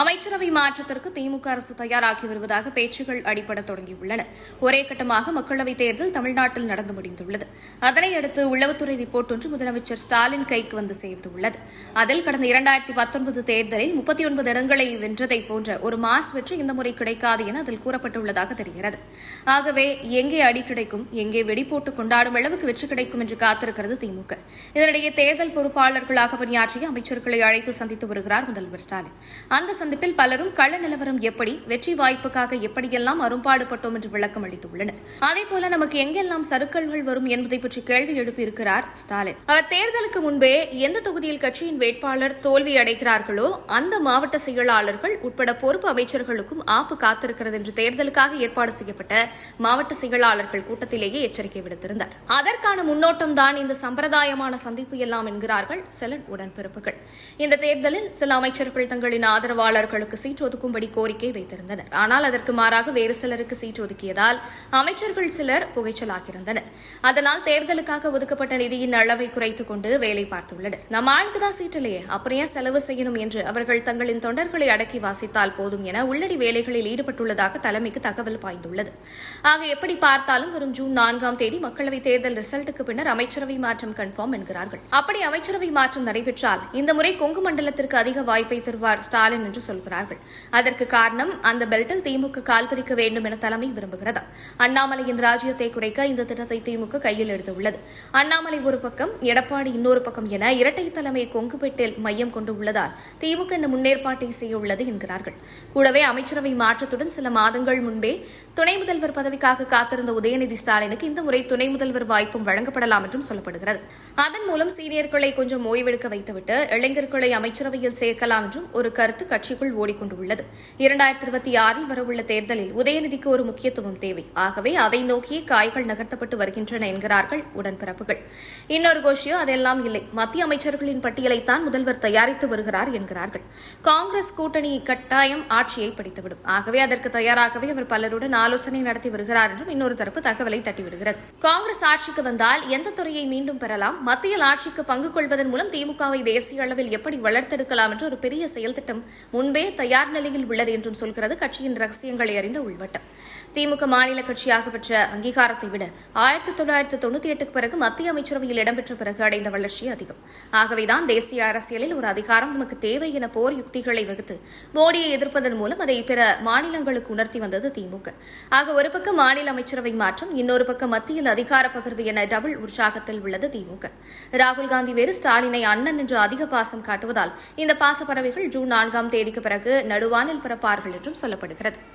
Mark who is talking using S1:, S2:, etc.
S1: அமைச்சரவை மாற்றத்திற்கு திமுக அரசு தயாராகி வருவதாக பேச்சுகள் அடிபட தொடங்கியுள்ளன. ஒரே கட்டமாக மக்களவைத் தேர்தல் தமிழ்நாட்டில் நடந்து முடிந்துள்ளது. அதனையடுத்து உளவுத்துறை ரிப்போர்ட் ஒன்று முதலமைச்சர் ஸ்டாலின் கைக்கு வந்து சேர்ந்துள்ளது அதில் கடந்த இரண்டாயிரத்தி பத்தொன்பது தேர்தலில் முப்பத்தி ஒன்பது இடங்களை வென்றதை போன்ற ஒரு மாஸ் வெற்றி இந்த முறை கிடைக்காது என அதில் கூறப்பட்டுள்ளதாக தெரிகிறது. ஆகவே எங்கே அடி கிடைக்கும் எங்கே வெடி போட்டு கொண்டாடும் அளவுக்கு வெற்றி கிடைக்கும் என்று காத்திருக்கிறது திமுக. இதனிடையே தேர்தல் பொறுப்பாளர்களாக பணியாற்றிய அமைச்சர்களை அழைத்து சந்தித்து வருகிறார் முதல்வர் ஸ்டாலின். அந்த சந்திப்பில் பலரும் கள நிலவரம் எப்படி வெற்றி வாய்ப்புக்காக எப்படியெல்லாம் அரும்பாடுபட்டோம் என்று விளக்கம் அளித்துள்ளனர். அதே போல நமக்கு எங்கெல்லாம் சருக்கல்கள் வரும் என்பதை பற்றி கேள்வி எழுப்பியிருக்கிறார் ஸ்டாலின். அவர் தேர்தலுக்கு முன்பே எந்த தொகுதியில் கட்சியின் வேட்பாளர் தோல்வி அடைகிறார்களோ அந்த மாவட்ட செயலாளர்கள் உட்பட பொறுப்பு அமைச்சர்களுக்கும் ஆப்பு காத்திருக்கிறது என்று தேர்தலுக்காக ஏற்பாடு செய்யப்பட்ட மாவட்ட செயலாளர்கள் கூட்டத்திலேயே எச்சரிக்கை விடுத்திருந்தார். அதற்கான முன்னோட்டம் தான் இந்த சம்பிரதாயமான சந்திப்பு எல்லாம் என்கிறார்கள் சில உடன்பிறப்புகள். இந்த தேர்தலில் சில அமைச்சர்கள் தங்களின் ஆதரவாளர்களுக்கு சீட் ஒதுக்கும்படி கோரிக்கை வைத்திருந்தனர். ஆனால் அதற்கு மாறாக வேறு சிலருக்கு சீட் ஒதுக்கியதால் அமைச்சர் அமைச்சர்கள் சிலர் புகைச்சலாகியிருந்தனர் அதனால் தேர்தலுக்காக ஒதுக்கப்பட்ட நிதியின் அளவை குறைத்துக் கொண்டு வேலை பார்த்துள்ளனர். நம்ம ஆளுக்கு தான் சீட் அப்புறம் ஏன் செலவு செய்யணும் என்று அவர்கள் தங்களின் தொண்டர்களை அடக்கி வாசித்தால் போதும் என உள்ளடி வேலைகளில் ஈடுபட்டுள்ளதாக தலைமைக்கு தகவல் பாய்ந்துள்ளது. ஆக எப்படி பார்த்தாலும் வரும் ஜூன் நான்காம் தேதி மக்களவைத் தேர்தல் ரிசல்ட்டுக்கு பின்னர் அமைச்சரவை மாற்றம் கன்ஃபார்ம் என்கிறார்கள். அப்படி அமைச்சரவை மாற்றம் நடைபெற்றால் இந்த முறை கொங்கு மண்டலத்திற்கு அதிக வாய்ப்பை தருவார் ஸ்டாலின் என்று சொல்கிறார்கள். அதற்கு காரணம் அந்த பெல்ட்டில் திமுக கால்பதிக்க வேண்டும் என தலைமை விரும்புகிறதா? அண்ணா அண்ணாமலையின் ராஜ்யத்தை குறைக்க இந்த திட்டத்தை திமுக கையில் எடுத்துள்ளது. அண்ணாமலை ஒரு பக்கம் எடப்பாடி இன்னொரு பக்கம் என இரட்டை தலைமை கொங்குபெட்டில் மையம் கொண்டு உள்ளதால் திமுக இந்த முன்னேற்பாட்டை செய்ய உள்ளது என்கிறார்கள். கூடவே அமைச்சரவை மாற்றத்துடன் சில மாதங்கள் முன்பே துணை முதல்வர் பதவிக்காக காத்திருந்த உதயநிதி ஸ்டாலினுக்கு இந்த முறை துணை முதல்வர் வாய்ப்பும் வழங்கப்படலாம் என்றும் சொல்லப்படுகிறது. அதன் மூலம் சீனியர்களை கொஞ்சம் ஓய்வெடுக்க வைத்துவிட்டு இளைஞர்களை அமைச்சரவையில் சேர்க்கலாம் என்றும் ஒரு கருத்து கட்சிக்குள் ஓடிக்கொண்டுள்ளது இரண்டாயிரத்தி இருபத்தி ஆறில் வரவுள்ள தேர்தலில் உதயநிதிக்கு ஒரு முக்கியத்துவம் தேவை. ஆகவே அதை நோக்கியே காய்கள் நகர்த்தப்பட்டு வருகின்றன என்கிறார்கள் உடன்பிறப்புகள். இன்னொரு கோஷியோ அதெல்லாம் இல்லை. மத்திய அமைச்சர்களின் பட்டியலைத்தான் முதல்வர் தயாரித்து வருகிறார் என்கிறார்கள். காங்கிரஸ் கூட்டணி கட்டாயம் ஆட்சியை பிடித்துவிடும். ஆகவே அதற்கு தயாராகவே அவர் பலருடன் ஆலோசனை நடத்தி வருகிறார் என்றும் இன்னொரு தரப்பு தகவலை தட்டிவிடுகிறது. காங்கிரஸ் ஆட்சிக்கு வந்தால் எந்த துறையை மீண்டும் பெறலாம்? மத்தியில் ஆட்சிக்கு பங்கு கொள்வதன் மூலம் திமுகவை தேசிய அளவில் எப்படி வளர்த்தெடுக்கலாம் என்று ஒரு பெரிய செயல் திட்டம் முன்பே தயார் நிலையில் உள்ளது என்றும் சொல்கிறது கட்சியின் ரகசியங்களை அறிந்த உள்வட்டம். திமுக மாநில கட்சியாக பெற்ற அங்கீகாரத்தை விட ஆயிரத்தி தொள்ளாயிரத்தி தொண்ணூத்தி எட்டுக்கு பிறகு மத்திய அமைச்சரவையில் இடம்பெற்ற பிறகு அடைந்த வளர்ச்சி அதிகம். ஆகவேதான் தேசிய அரசியலில் ஒரு அதிகாரம் நமக்கு தேவை என போர் யுக்திகளை வகுத்து மோடியை எதிர்ப்பதன் மூலம் அதை பிற மாநிலங்களுக்கு உணர்த்தி வந்தது திமுக. ஆக ஒரு பக்கம் மாநில அமைச்சரவை மாற்றம் இன்னொரு பக்கம் மத்தியில் அதிகார பகிர்வு என டபுள் உற்சாகத்தில் உள்ளது திமுக. ராகுல் காந்தி வேறு ஸ்டாலினை அண்ணன் என்று அதிக பாசம் காட்டுவதால் இந்த பாசப்பறவைகள் ஜூன் நான்காம் தேதிக்கு பிறகு நடுவானில் பிறப்பார்கள் என்றும் சொல்லப்படுகிறது.